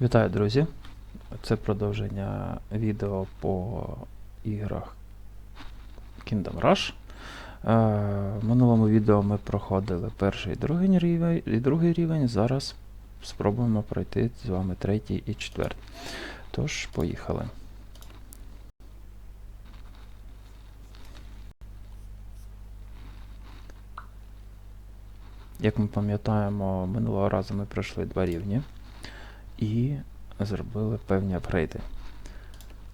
Вітаю, друзі! Це продовження відео по іграх Kingdom Rush. Е, В минулому відео ми проходили перший і другий рівень, і другий рівень. Зараз спробуємо пройти з вами третій і четвертий. Тож, поїхали. Як ми пам'ятаємо, минулого разу ми пройшли два рівні і зробили певні апгрейди.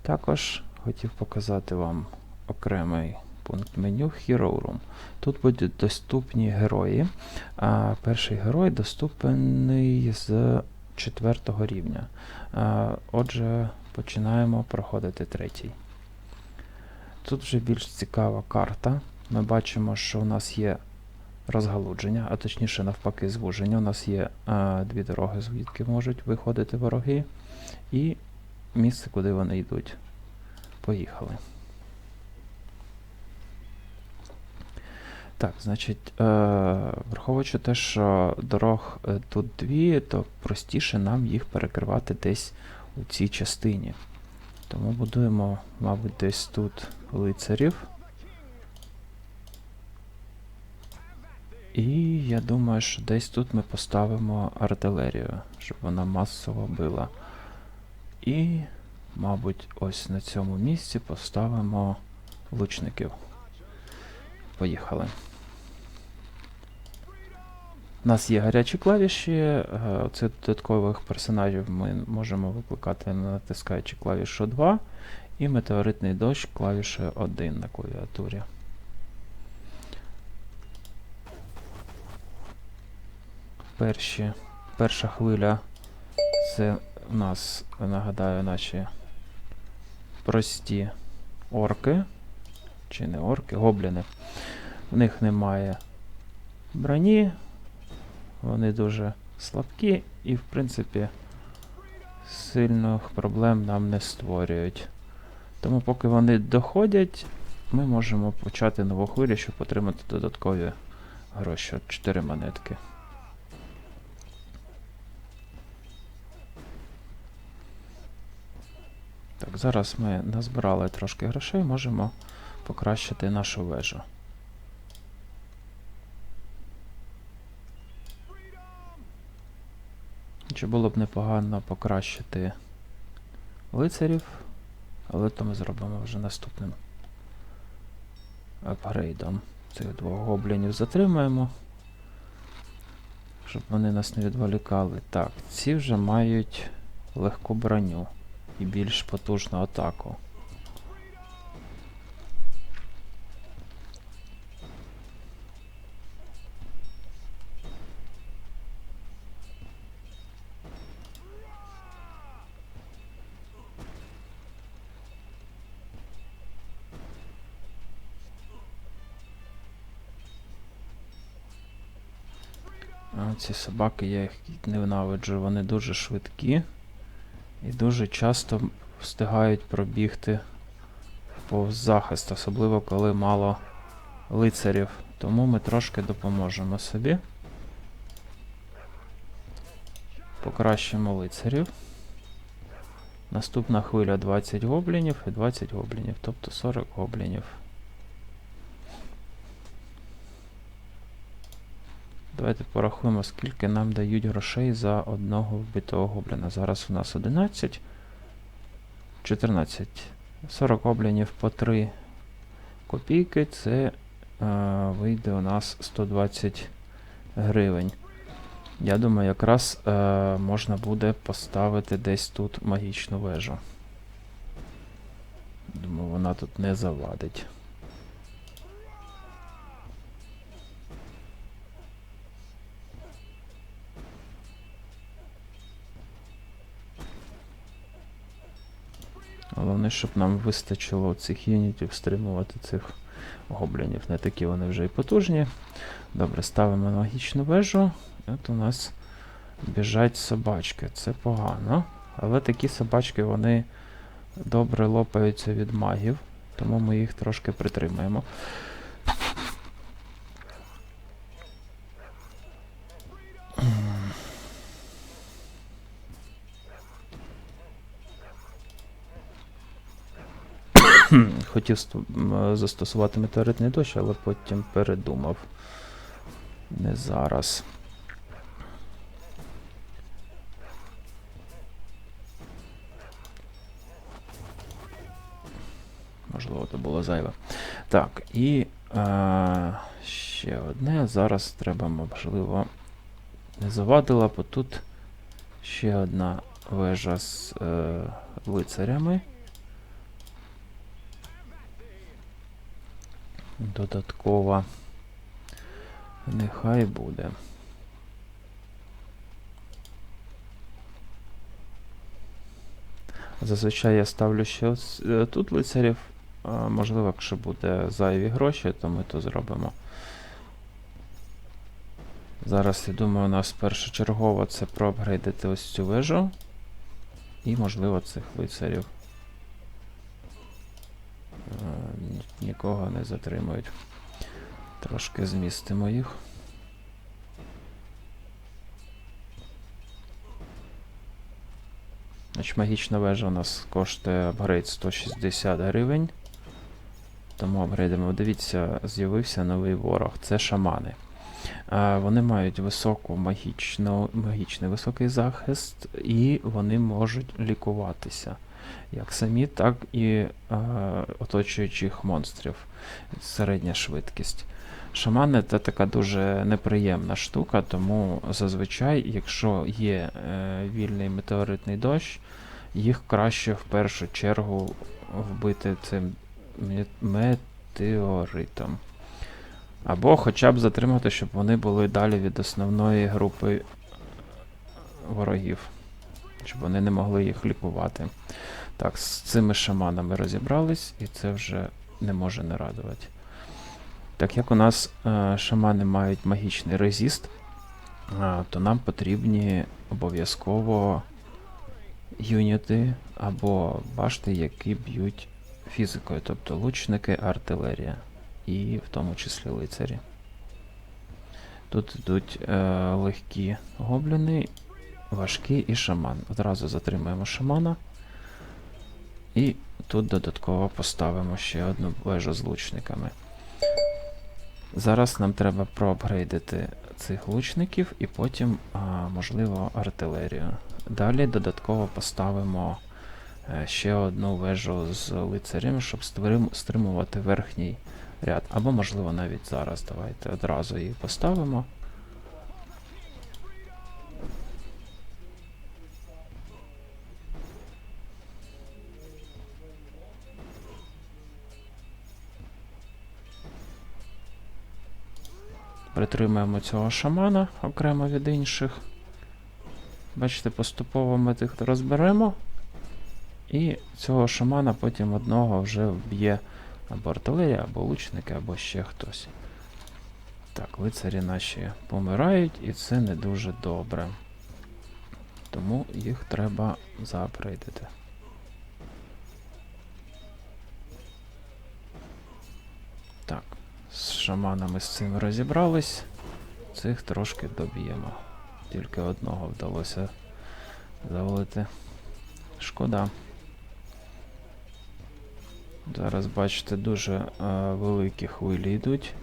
Також хотів показати вам окремий пункт меню Hero Room. Тут будуть доступні герої. А перший герой доступний з четвертого рівня. А, Отже, починаємо проходити третій. Тут вже більш цікава карта. Ми бачимо, що у нас є розгалудження, а точніше навпаки звуження. У нас є а, дві дороги, звідки можуть виходити вороги, і місце, куди вони йдуть. Поїхали. Так, значить, е, враховуючи те, що дорог е, тут дві, то простіше нам їх перекривати десь у цій частині. Тому будуємо, мабуть, десь тут лицарів. І я думаю, що десь тут ми поставимо артилерію, щоб вона масово била. І, мабуть, ось на цьому місці поставимо лучників. Поїхали. У нас є гарячі клавіші. е, Це додаткових персонажів ми можемо викликати, натискаючи клавішу 2 і метеоритний дощ клавішею 1 на клавіатурі. Перші, перша хвиля це у нас, нагадаю, наші прості орки. Чи не орки, гобліни. В них немає броні, вони дуже слабкі і, в принципі, сильних проблем нам не створюють. Тому поки вони доходять, ми можемо почати нову хвилю, щоб отримати додаткові гроші. 4 монетки. Так, зараз ми назбирали трошки грошей, можемо покращити нашу вежу. Чи було б непогано покращити лицарів, але то ми зробимо вже наступним апгрейдом. Цих двох гоблінів затримаємо, щоб вони нас не відволікали. Так, ці вже мають легку броню і більш потужну атаку. Ці собаки, я їх ненавиджу, вони дуже швидкі і дуже часто встигають пробігти повз захист, особливо коли мало лицарів. Тому ми трошки допоможемо собі. Покращимо лицарів. Наступна хвиля 20 гоблінів і 20 гоблінів, тобто 40 гоблінів. Давайте порахуємо, скільки нам дають грошей за одного вбитого гобліна. Зараз у нас 11. 14. 40 гоблінів по 3 копійки. Це е, вийде у нас 120 гривень. Я думаю, якраз е, можна буде поставити десь тут магічну вежу. Думаю, вона тут не завадить. Головне, щоб нам вистачило цих юнітів стримувати цих гоблінів. Не такі вони вже і потужні. Добре, ставимо магічну вежу. От у нас біжать собачки. Це погано. Але такі собачки вони добре лопаються від магів, тому ми їх трошки притримаємо. хотів застосувати метеоритний дощ, але потім передумав. Не зараз. Можливо, це було зайве. Так, і е, ще одне. Зараз треба, можливо, не завадила, бо тут ще одна вежа з е, лицарями. Додаткова. Нехай буде. Зазвичай я ставлю ще е, тут лицарів. Можливо, якщо буде зайві гроші, то ми то зробимо. Зараз, я думаю, у нас першочергово це проапгрейдити ось цю вежу. І, можливо, цих лицарів. Ні- Нікого не затримують. Трошки змістимо їх. Значить, магічна вежа у нас коштує апгрейд 160 гривень. Тому апгрейдимо. Дивіться, з'явився новий ворог. Це шамани. Вони мають високу магічну, магічний високий захист, і вони можуть лікуватися. Як самі, так і а, оточуючих монстрів. Середня швидкість. Шамани це така дуже неприємна штука, тому зазвичай, якщо є е, вільний метеоритний дощ, їх краще в першу чергу вбити цим метеоритом. Або хоча б затримати, щоб вони були далі від основної групи ворогів. Щоб вони не могли їх лікувати. Так, з цими шаманами розібрались, і це вже не може не радувати. Так як у нас е, шамани мають магічний резист, е, то нам потрібні обов'язково юніти або башти, які б'ють фізикою, тобто лучники, артилерія, і в тому числі лицарі. Тут йдуть е, легкі гобліни, важкі і шаман. Одразу затримаємо шамана. І тут додатково поставимо ще одну вежу з лучниками. Зараз нам треба проапгрейдити цих лучників і потім, а, можливо, артилерію. Далі додатково поставимо е, ще одну вежу з лицарем, щоб стримувати верхній ряд. Або, можливо, навіть зараз. Давайте одразу її поставимо. Притримаємо цього шамана окремо від інших. Бачите, поступово ми тих розберемо. І цього шамана потім одного вже вб'є або артилерія, або лучники, або ще хтось. Так, лицарі наші помирають, і це не дуже добре. Тому їх треба заапгрейдити. З шаманами з цим розібрались. Цих трошки доб'ємо. Тільки одного вдалося завалити. Шкода. Зараз, бачите, дуже е, великі хвилі йдуть.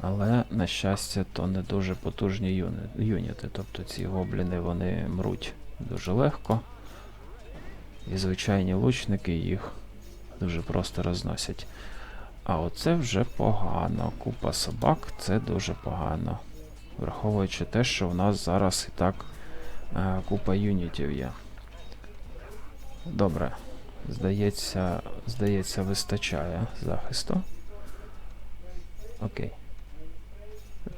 Але, на щастя, то не дуже потужні юни, юніти. Тобто ці гобліни вони мруть дуже легко. І звичайні лучники їх дуже просто розносять. А оце вже погано. Купа собак це дуже погано. Враховуючи те, що в нас зараз і так е, купа юнітів є. Добре. Здається, здається, вистачає захисту. Окей.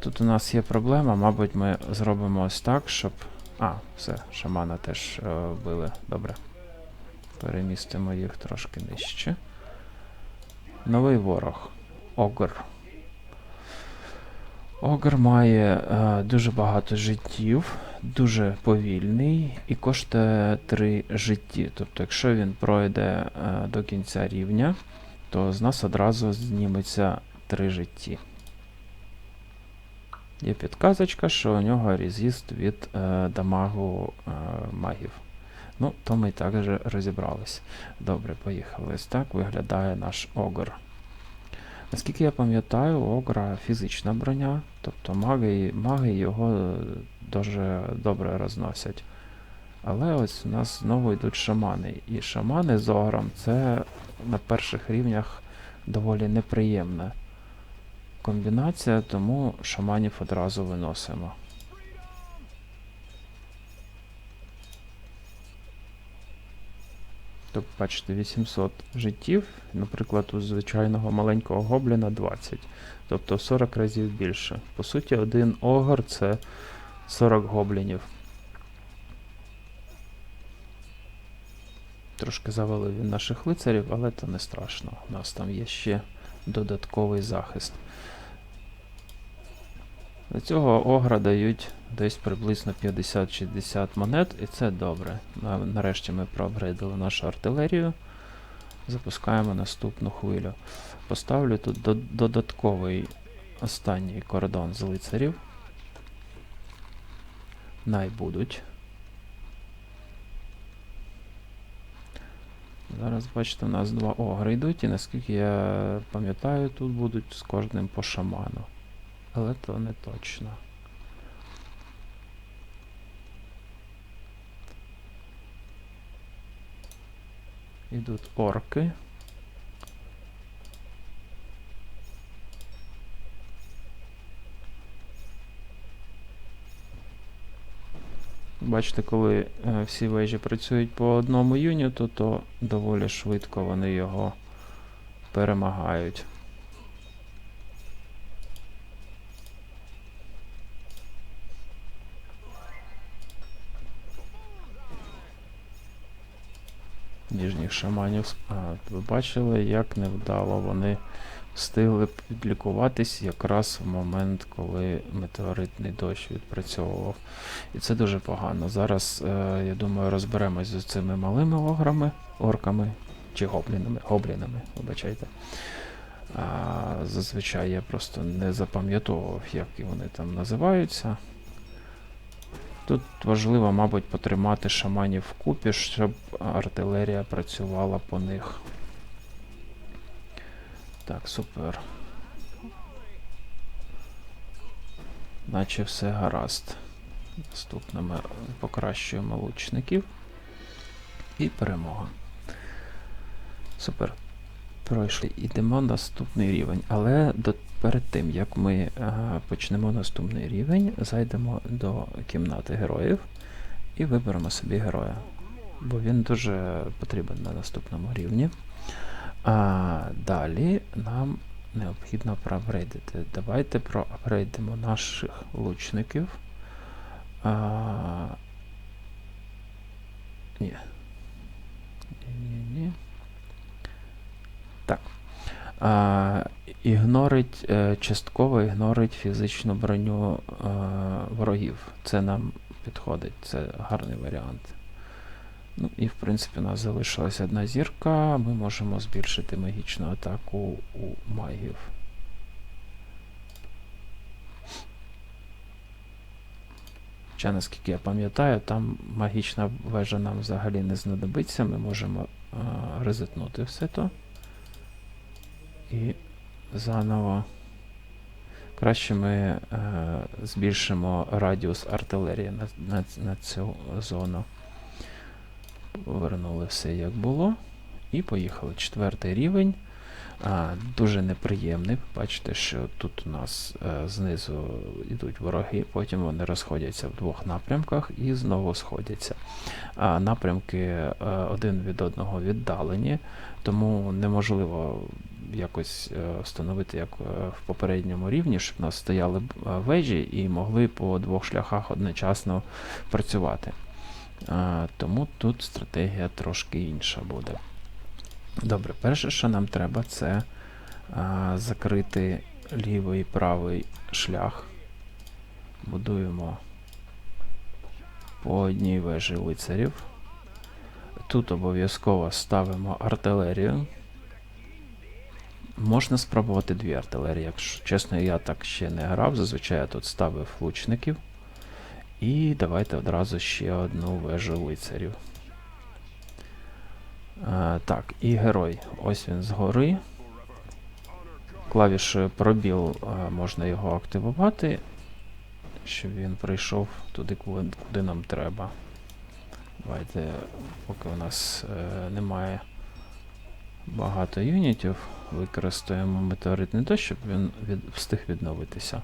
Тут у нас є проблема, мабуть, ми зробимо ось так, щоб. А, все, шамана теж е, вбили. Добре. Перемістимо їх трошки нижче. Новий ворог. Огр. Огр має е, дуже багато життів, дуже повільний і коштує 3 житті. Тобто, якщо він пройде е, до кінця рівня, то з нас одразу зніметься 3 житті. Є підказочка, що у нього резист від е, дамагу е, магів. Ну, то ми також розібрались. Добре, поїхали. Ось так виглядає наш огр. Наскільки я пам'ятаю, огра фізична броня, тобто маги, маги його е, дуже добре розносять. Але ось у нас знову йдуть шамани. І шамани з огром це на перших рівнях доволі неприємна комбінація, тому шаманів одразу виносимо. Тобто, бачите, 800 життів, наприклад, у звичайного маленького гобліна 20. Тобто 40 разів більше. По суті, один огр це 40 гоблінів. Трошки завалив він наших лицарів, але це не страшно. У нас там є ще додатковий захист. До цього огра дають десь приблизно 50-60 монет, і це добре. Нарешті ми проапгрейдили нашу артилерію. Запускаємо наступну хвилю. Поставлю тут додатковий останній кордон з лицарів. Най будуть. Зараз, бачите, у нас два огри йдуть, і наскільки я пам'ятаю, тут будуть з кожним по шаману. Але то не точно. Ідуть орки. Бачите, коли е, всі вежі працюють по одному юніту, то доволі швидко вони його перемагають. Ніжніх шаманів. А, ви бачили, як невдало вони встигли підлікуватись якраз в момент, коли метеоритний дощ відпрацьовував. І це дуже погано. Зараз, е, я думаю, розберемось з цими малими ограми, орками чи гоблінами. Гоблінами, вибачайте. А, зазвичай я просто не запам'ятовував, як вони там називаються. Тут важливо, мабуть, потримати шаманів вкупі, щоб артилерія працювала по них. Так, супер. Наче все гаразд. Наступно ми покращуємо лучників. І перемога. Супер. Пройшли. Йдемо наступний рівень. Але до, перед тим, як ми е, почнемо наступний рівень, зайдемо до кімнати героїв і виберемо собі героя. Бо він дуже потрібен на наступному рівні. А далі нам необхідно проапгрейдити. Давайте проапгрейдимо наших лучників. А, ні. Ні-ні-ні. Так. А, ігнорить, е, частково ігнорить фізичну броню е, ворогів. Це нам підходить, це гарний варіант. Ну і в принципі у нас залишилась одна зірка. Ми можемо збільшити магічну атаку у магів. Хоча, наскільки я пам'ятаю, там магічна вежа нам взагалі не знадобиться. Ми можемо а, резетнути все то. І заново. Краще ми е, збільшимо радіус артилерії на, на, на цю зону. Повернули все як було. І поїхали. Четвертий рівень. А, дуже неприємний. Бачите, що тут у нас е, знизу йдуть вороги, потім вони розходяться в двох напрямках і знову сходяться. А напрямки е, один від одного віддалені, тому неможливо якось е, встановити, як е, в попередньому рівні, щоб у нас стояли е, вежі і могли по двох шляхах одночасно працювати. Тому тут стратегія трошки інша буде. Добре, перше, що нам треба, це закрити лівий і правий шлях. Будуємо по одній вежі лицарів. Тут обов'язково ставимо артилерію. Можна спробувати дві артилерії. Якщо чесно, я так ще не грав. Зазвичай я тут ставив лучників. І давайте одразу ще одну вежу лицарів. Е, так, і герой. Ось він згори. Клавішою пробіл е, можна його активувати, щоб він прийшов туди, куди нам треба. Давайте, поки у нас е, немає багато юнітів, використаємо метеоритний дощ, щоб він від, встиг відновитися.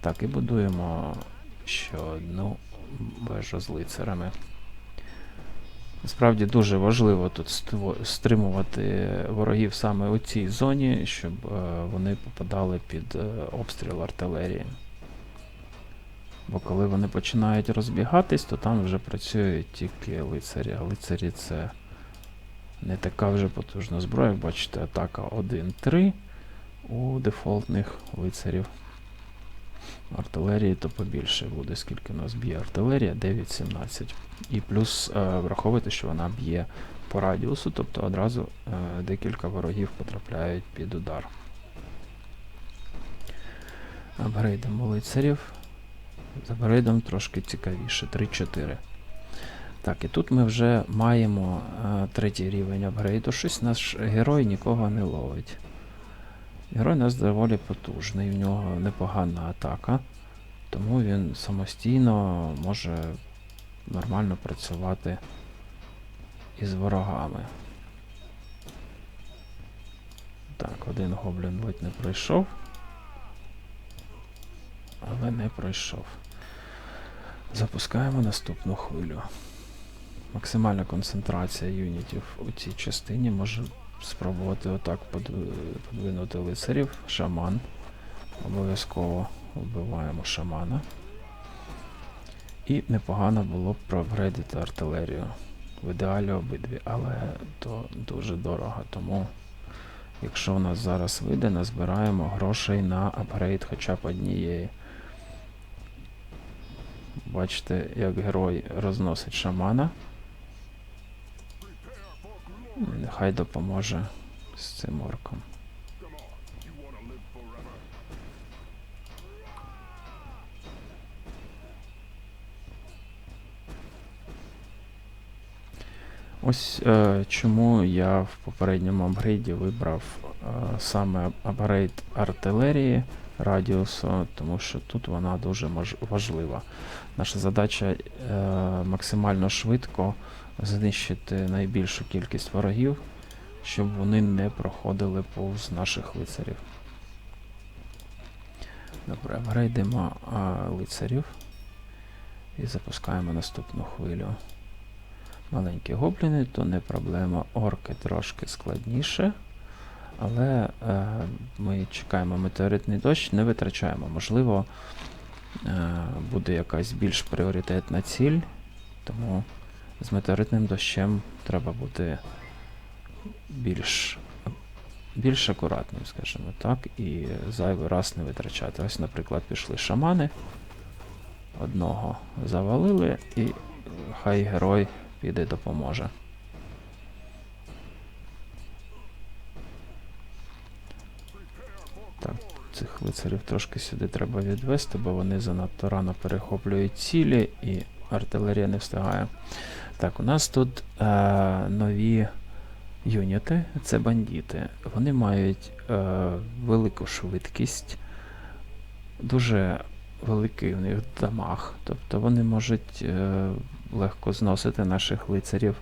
Так, і будуємо ще одну вежу з лицарами. Насправді дуже важливо тут стримувати ворогів саме у цій зоні, щоб е, вони попадали під е, обстріл артилерії. Бо коли вони починають розбігатись, то там вже працюють тільки лицарі. А лицарі це не така вже потужна зброя. Бачите, атака 1-3 у дефолтних лицарів. Артилерії то побільше буде, скільки у нас б'є артилерія, 9-17. І плюс е, враховуйте, що вона б'є по радіусу, тобто одразу е, декілька ворогів потрапляють під удар. Апгрейдимо лицарів. З апгрейдом трошки цікавіше. 3-4. Так, і тут ми вже маємо е, третій рівень апгрейду. Щось наш герой нікого не ловить. Герой у нас доволі потужний, в нього непогана атака, тому він самостійно може нормально працювати із ворогами. Так, один гоблін ледь не пройшов. Але не пройшов. Запускаємо наступну хвилю. Максимальна концентрація юнітів у цій частині може спробувати отак подвинути лицарів. Шаман. Обов'язково вбиваємо шамана. І непогано було б проапгрейдити артилерію. В ідеалі обидві, але то дуже дорого. Тому, якщо у нас зараз вийде, назбираємо грошей на апгрейд хоча б однієї. Бачите, як герой розносить шамана. Нехай допоможе з цим орком. Ось е, чому я в попередньому апгрейді вибрав е, саме апгрейд артилерії радіусу, тому що тут вона дуже важлива. Наша задача е, максимально швидко знищити найбільшу кількість ворогів, щоб вони не проходили повз наших лицарів. Добре, апгрейдимо а, лицарів і запускаємо наступну хвилю. Маленькі гобліни, то не проблема. Орки трошки складніше. Але е, ми чекаємо метеоритний дощ, не витрачаємо. Можливо, е, буде якась більш пріоритетна ціль, тому з метеоритним дощем треба бути більш, більш акуратним, скажімо так, і зайвий раз не витрачати. Ось, наприклад, пішли шамани, одного завалили, і хай герой піде допоможе. Так, цих лицарів трошки сюди треба відвести, бо вони занадто рано перехоплюють цілі і артилерія не встигає. Так, у нас тут е, нові юніти, це бандити. Вони мають е, велику швидкість, дуже великий у них дамаг, тобто вони можуть е, легко зносити наших лицарів,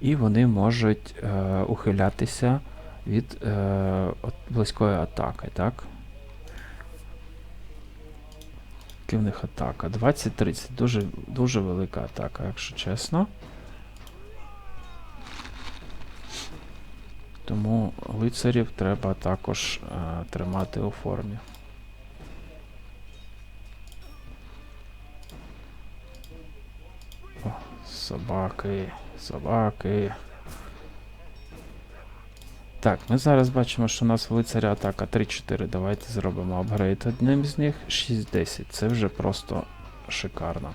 і вони можуть е, ухилятися від е, близької атаки, так? Які в них атака? 20-30. Дуже, дуже велика атака, якщо чесно. Тому лицарів треба також е, тримати у формі. О, собаки, собаки. Так, ми зараз бачимо, що у нас в лицаря атака 3-4. Давайте зробимо апгрейд одним з них. 6-10. Це вже просто шикарно.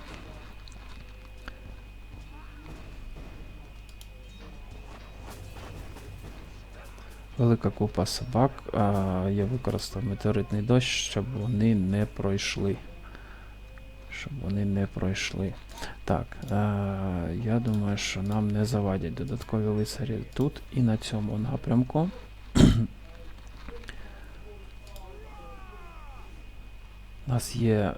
Велика купа собак. А, я використав метеоритний дощ, щоб вони не пройшли. Щоб вони не пройшли. Так, е, я думаю, що нам не завадять додаткові лицарі тут і на цьому напрямку. У нас є е,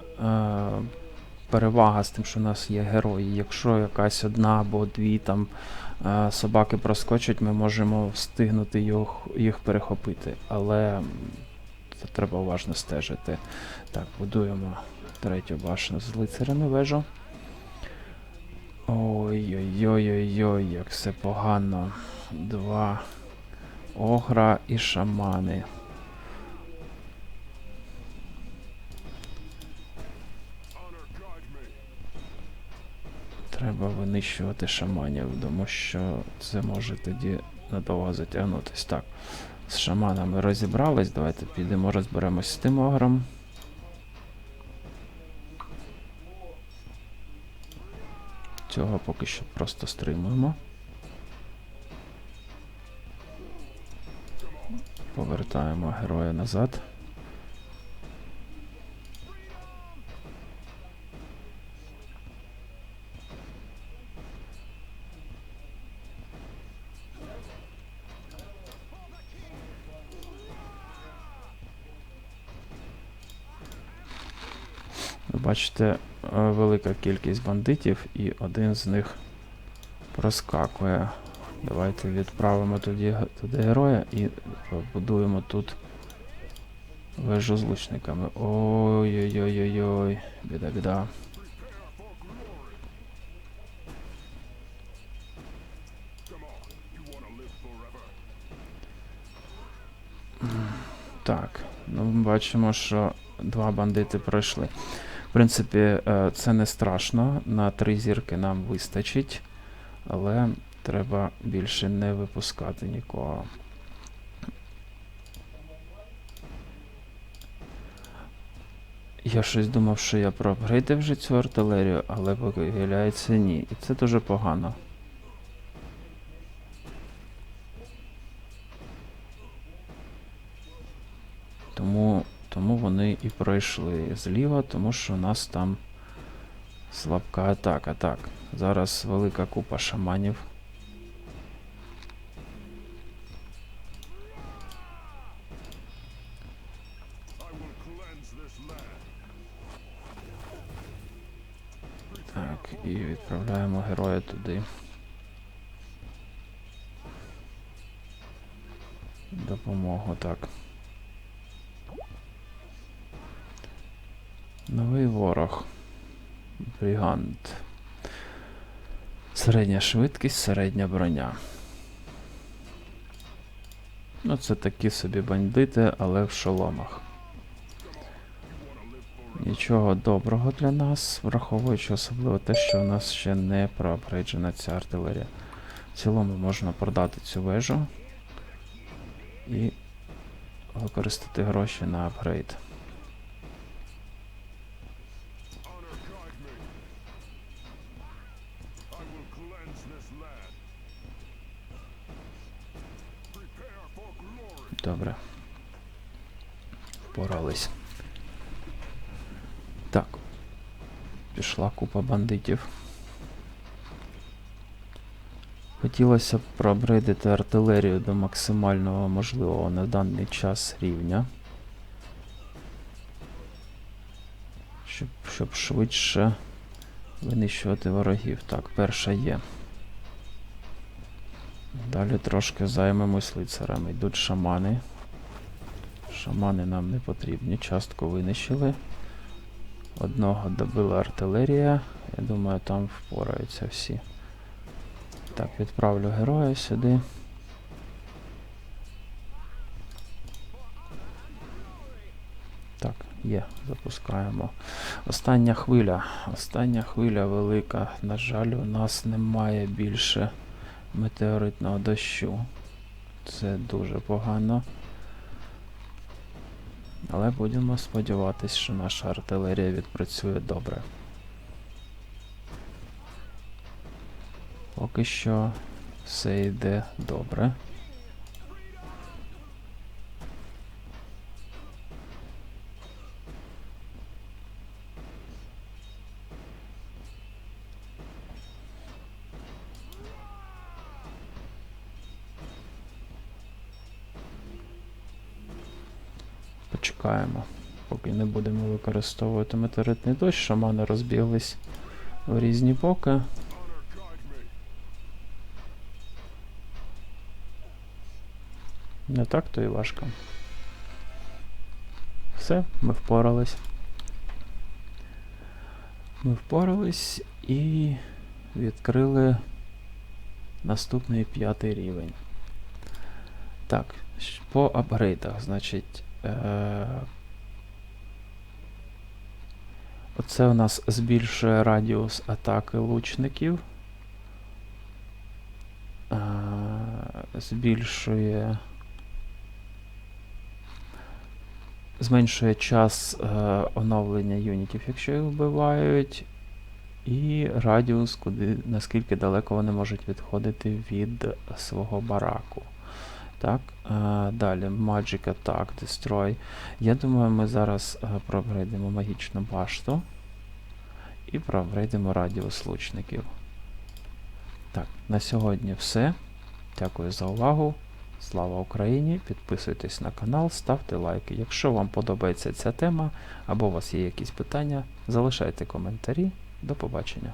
перевага з тим, що у нас є герої. Якщо якась одна або дві там е, собаки проскочать, ми можемо встигнути їх, їх перехопити. Але це треба уважно стежити. Так, будуємо третю башню з лицарями вежу. Ой-ой-ой-ой-ой, як все погано. Два огра і шамани. Треба винищувати шаманів, тому що це може тоді надовго затягнутись. Так, з шаманами розібрались. Давайте підемо розберемось з тим огром. Цього поки що просто стримуємо. Повертаємо героя назад. Бачите, велика кількість бандитів, і один з них проскакує. Давайте відправимо тоді туди героя і побудуємо тут вежу з лучниками. Ой-ой-ой-ой-ой, біда, біда. Так, ну бачимо, що два бандити пройшли. В принципі, е, це не страшно. На три зірки нам вистачить, але треба більше не випускати нікого. Я щось думав, що я проапгрейдив вже цю артилерію, але виявляється ні. І це дуже погано. Тому, тому вони і пройшли зліва, тому що у нас там слабка атака. Так, зараз велика купа шаманів. Так, і відправляємо героя туди. Допомогу, так. Бригант. Середня швидкість, середня броня. Ну, це такі собі бандити, але в шоломах. Нічого доброго для нас, враховуючи особливо те, що у нас ще не проапгрейджена ця артилерія. В цілому можна продати цю вежу і використати гроші на апгрейд. Бандитів. Хотілося б проапгрейдити артилерію до максимального можливого на даний час рівня. Щоб, щоб швидше винищувати ворогів. Так, перша є. Далі трошки займемось лицарами. Йдуть шамани. Шамани нам не потрібні. Частку винищили. Одного добила артилерія. Я думаю, там впораються всі. Так, відправлю героя сюди. Так, є, запускаємо. Остання хвиля. Остання хвиля велика. На жаль, у нас немає більше метеоритного дощу. Це дуже погано. Але будемо сподіватися, що наша артилерія відпрацює добре. Поки що все йде добре. Почекаємо, поки не будемо використовувати метеоритний дощ, шамани розбіглись в різні боки. Не так то і важко. Все, ми впорались. Ми впорались і відкрили наступний п'ятий рівень. Так, по апгрейдах, значить. Е- Оце у нас збільшує радіус атаки лучників. Е- збільшує. Зменшує час е, оновлення юнітів, якщо їх вбивають. І радіус, куди, наскільки далеко вони можуть відходити від свого бараку. Так, е, далі Magic Attack, Destroy. Я думаю, ми зараз е, проапгрейдимо магічну башту і проапгрейдимо радіус лучників. Так, на сьогодні все. Дякую за увагу. Слава Україні! Підписуйтесь на канал, ставте лайки. Якщо вам подобається ця тема або у вас є якісь питання, залишайте коментарі. До побачення.